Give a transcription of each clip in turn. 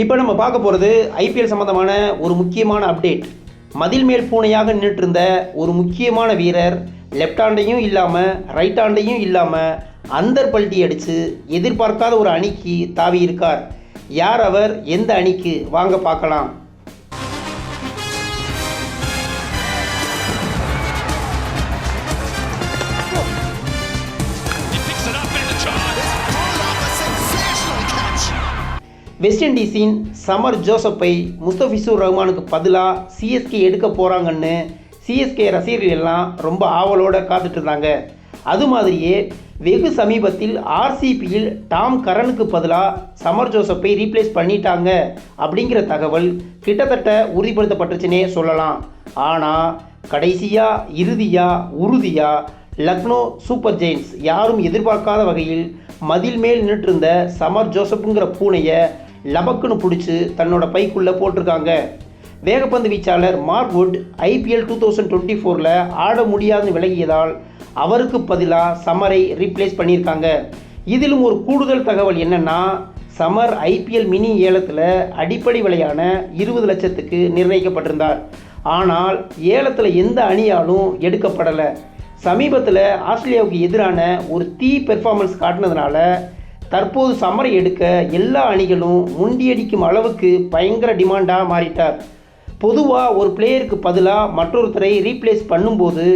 இப்போ நம்ம பார்க்க போகிறது ஐபிஎல் சம்மந்தமான ஒரு முக்கியமான அப்டேட் மதில் மேல் பூனையாக நின்றுட்டு இருந்த ஒரு முக்கியமான வீரர் லெஃப்ட் ஹாண்டையும் இல்லாமல் ரைட் ஹாண்டையும் இல்லாமல் அந்தர் பல்ட்டி அடித்து எதிர்பார்க்காத ஒரு அணிக்கு தாவி இருக்கார். யார் அவர்? எந்த அணிக்கு? வாங்க பார்க்கலாம். வெஸ்ட் இண்டீஸின் சமர் ஜோசப்பை முஸ்தபிசூர் ரஹ்மானுக்கு பதிலாக சிஎஸ்கே எடுக்க போகிறாங்கன்னு சிஎஸ்கே ரசிகர்கள் எல்லாம் ரொம்ப ஆவலோடு காத்துட்டு இருந்தாங்க. அது மாதிரியே வெகு சமீபத்தில் ஆர்சிபியில் டாம் கரனுக்கு பதிலாக சமர் ஜோசப்பை ரீப்ளேஸ் பண்ணிட்டாங்க அப்படிங்கிற தகவல் கிட்டத்தட்ட உறுதிப்படுத்தப்பட்டுச்சுன்னே சொல்லலாம். ஆனால் கடைசியாக இறுதியாக உறுதியாக லக்னோ சூப்பர் ஜெயின்ஸ் யாரும் எதிர்பார்க்காத வகையில் மதில் மேல் நின்றுட்டு இருந்த சமர் ஜோசப்புங்கிற பூனையை லபக்குன்னு பிடிச்சி தன்னோட பைக்குள்ளே போட்டிருக்காங்க. வேகப்பந்து வீச்சாளர் Mark Wood IPL two thousand twenty ஃபோரில் ஆட முடியாதுன்னு விலகியதால் அவருக்கு பதிலாக சமரை ரீப்ளேஸ் பண்ணியிருக்காங்க. இதிலும் ஒரு கூடுதல் தகவல் என்னென்னா சமர் ஐபிஎல் மினி ஏலத்தில் அடிப்படை விலையான இருபது லட்சத்துக்கு நிர்ணயிக்கப்பட்டிருந்தார். ஆனால் ஏலத்தில் எந்த அணியாலும் எடுக்கப்படலை. சமீபத்தில் ஆஸ்திரேலியாவுக்கு எதிரான ஒரு தீ பெர்ஃபார்மன்ஸ் காட்டினதுனால தற்போது சமரை எடுக்க எல்லா அணிகளும் முண்டியடிக்கும் அளவுக்கு பயங்கர டிமாண்டாக மாறிட்டார். பொதுவாக ஒரு பிளேயருக்கு பதிலாக மற்றொருத்தரை ரீப்ளேஸ் பண்ணும்போது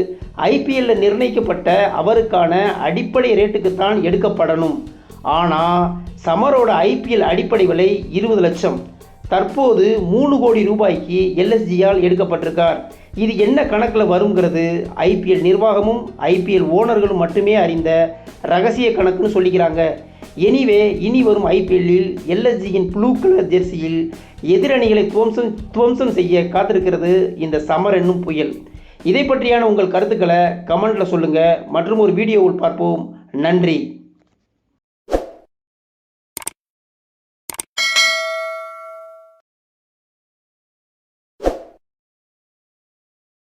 ஐபிஎல்லில் நிர்ணயிக்கப்பட்ட அவருக்கான அடிப்படை ரேட்டுக்குத்தான் எடுக்கப்படணும். ஆனால் சமரோட ஐபிஎல் அடிப்படை விலை இருபது லட்சம். தற்போது மூணு கோடி ரூபாய்க்கு எல்எஸ்ஜியால் எடுக்கப்பட்டிருக்கார். இது என்ன கணக்கில் வருங்கிறது ஐபிஎல் நிர்வாகமும் ஐபிஎல் ஓனர்களும் மட்டுமே அறிந்த ரகசிய கணக்குன்னு சொல்லிக்கிறாங்க. எனிவே இனி வரும் ஐபிஎல்லில் எல்எஸ்ஜியின் ப்ளூ கலர் ஜெர்சியில் எதிரணிகளை துவம்சம் துவம்சம் செய்ய காத்திருக்கிறது இந்த சமர் என்னும் புயல். இதை பற்றியான உங்கள் கருத்துக்களை கமெண்ட்டில் சொல்லுங்கள் மற்றும் ஒரு வீடியோவில் பார்ப்போம். நன்றி.